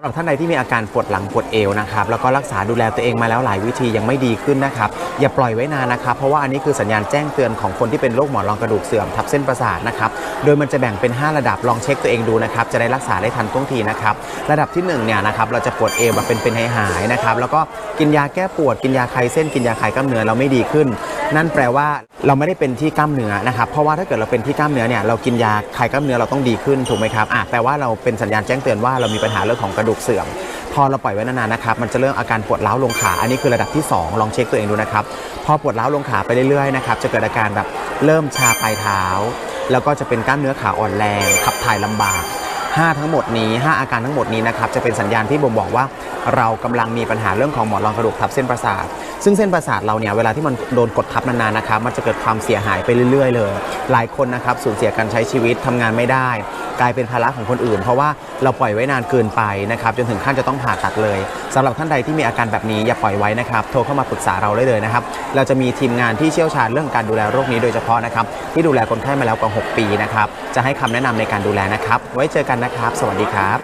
สำหรับท่านใดที่มีอาการปวดหลังปวดเอวนะครับแล้วก็รักษาดูแลตัวเองมาแล้วหลายวิธียังไม่ดีขึ้นนะครับอย่าปล่อยไว้นานนะครับ เพราะว่าอันนี้คือสัญญาณแจ้งเตือนของคนที่เป็นโรคหมอนรองกระดูกเสื่อมทับเส้นประสาทนะครับโดยมันจะแบ่งเป็น 5 ระดับลองเช็คตัวเองดูนะครับจะได้รักษาได้ทันท่วงทีนะครับระดับที่1เนี่ยนะครับเราจะปวดเอวแบบเป็นเป็นหายๆนะครับแล้วก็กินยาแก้ปวดกินยาคลายเส้นกินยาคลายกล้ามเนื้อเราไม่ดีขึ้น นั่นแปลว่าเราไม่ได้เป็นที่กล้ามเนื้อนะครับ เพราะว่าถ้าเกิดเราเป็นที่กล้ามเนื้อเนี่ยเรากินยาคลายกล้ามเนื้อเราต้องดีขึ้นถูกไหมครับอะแปลว่าเราเป็นสัญญาณแจ้งเตือนว่าเรามีปัญหาเรื่องของกระดูกเสื่อม พอเราปล่อยไว้นานๆนะครับ มันจะเริ่มอาการปวดร้าวลงขา อันนี้คือระดับที่ 2 ลองเช็คตัวเองดูนะครับ พอปวดร้าวลงขาไปเรื่อยๆนะครับ จะเกิดอาการแบบเริ่มชาปลายเท้า แล้วก็จะเป็นกล้ามเนื้อขาอ่อนแรง ขับถ่ายลำบาก 5 ทั้งหมดนี้ 5 อาการทั้งหมดนี้นะครับจะเป็นสัญญาณที่บ่งบอกว่าเรากำลังมีปัญหาเรื่องของหมอนรองกระดูกทับเส้นประสาท ซึ่งเส้นประสาทเราเนี่ยเวลาที่มันโดนกดทับนานๆนะครับมันจะเกิดความเสียหายไปเรื่อย ๆ เลย หลายคนนะครับสูญเสียการใช้ชีวิตทำงานไม่ได้ กลายเป็นภาระของคนอื่น เพราะว่าเราปล่อยไว้นานเกินไปนะครับจนถึงขั้นจะต้องผ่าตัดเลยสำหรับท่านใดที่มีอาการแบบนี้อย่าปล่อยไว้นะครับโทรเข้ามาปรึกษาเราได้เลยนะครับเราจะมีทีมงานที่เชี่ยวชาญเรื่องการดูแลโรคนี้โดยเฉพาะนะครับที่ดูแลคนไข้มาแล้วกว่า 6 ปีนะครับจะให้คำแนะนำในการดูแลนะครับ ไว้เจอกันนะครับ สวัสดีครับ